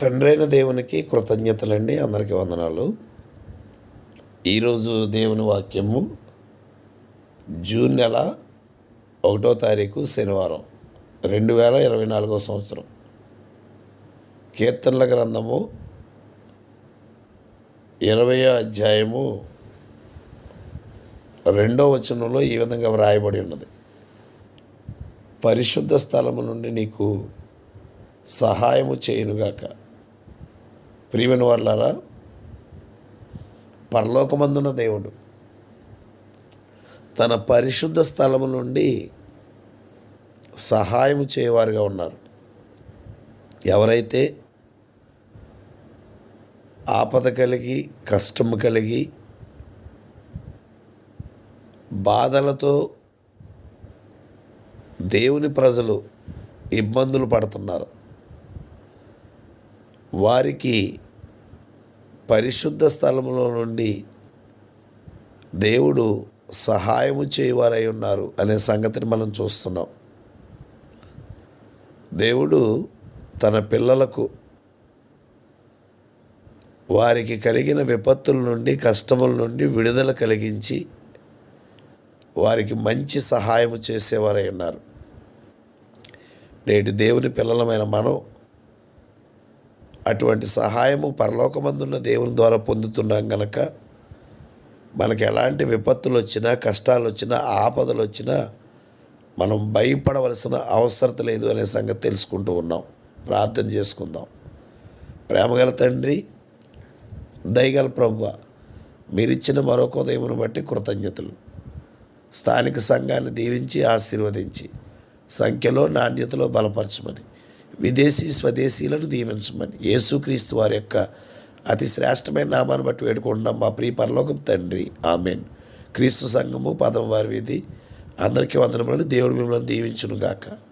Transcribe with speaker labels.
Speaker 1: తండ్రైన దేవునికి కృతజ్ఞతలండి. అందరికీ వందనాలు. ఈరోజు దేవుని వాక్యము జూన్ నెల ఒకటో తారీఖు శనివారం రెండు వేల ఇరవై నాలుగో సంవత్సరం. కీర్తనల గ్రంథము ఇరవై అధ్యాయము రెండో వచనంలో ఈ విధంగా వ్రాయబడి ఉన్నది. పరిశుద్ధ స్థలము నుండి నీకు సహాయము చేయునుగాక. ప్రియమైన వాళ్ళారా పరలోకమందున దేవుడు తన పరిశుద్ధ స్థలము నుండి సహాయం చేయవారుగా ఉన్నారు. ఎవరైతే ఆపద కలిగి కష్టం కలిగి బాధలతో దేవుని ప్రజలు ఇబ్బందులు పడుతున్నారు. వారికి పరిశుద్ధ స్థలములో నుండి దేవుడు సహాయము చేయవారై ఉన్నారు అనే సంగతిని మనం చూస్తున్నాం. దేవుడు తన పిల్లలకు వారికి కలిగిన విపత్తుల నుండి కష్టముల నుండి విడుదల కలిగించి వారికి మంచి సహాయము చేసేవారై ఉన్నారు. నేటి దేవుని పిల్లలమైన మనం అటువంటి సహాయము పరలోకమందున్న దేవుని ద్వారా పొందుతున్నాం గనక మనకి ఎలాంటి విపత్తులు వచ్చినా కష్టాలు వచ్చినా ఆపదలు వచ్చినా మనం భయపడవలసిన అవసరత లేదు అనే సంగతి తెలుసుకుంటూ ఉన్నాం. ప్రార్థన చేసుకుందాం. ప్రేమగల తండ్రి దయగల ప్రభువ మీరిచ్చిన మరొక ఉదయమును బట్టి కృతజ్ఞతలు. స్థానిక సంఘాన్ని దీవించి ఆశీర్వదించి సంఖ్యలో నాణ్యతలో బలపరచమని విదేశీ స్వదేశీలను దీవించమని. యేసుక్రీస్తు వారి యొక్క అతి శ్రేష్టమైన నామాన్ని బట్టి వేడుకుంటున్నాం మా ప్రియ పరలోకం తండ్రి. ఆమెన్. క్రీస్తు సంఘము పదం వారి విధి. అందరికీ వందనములను దేవుడు మిమ్మల్ని దీవించునుగాక.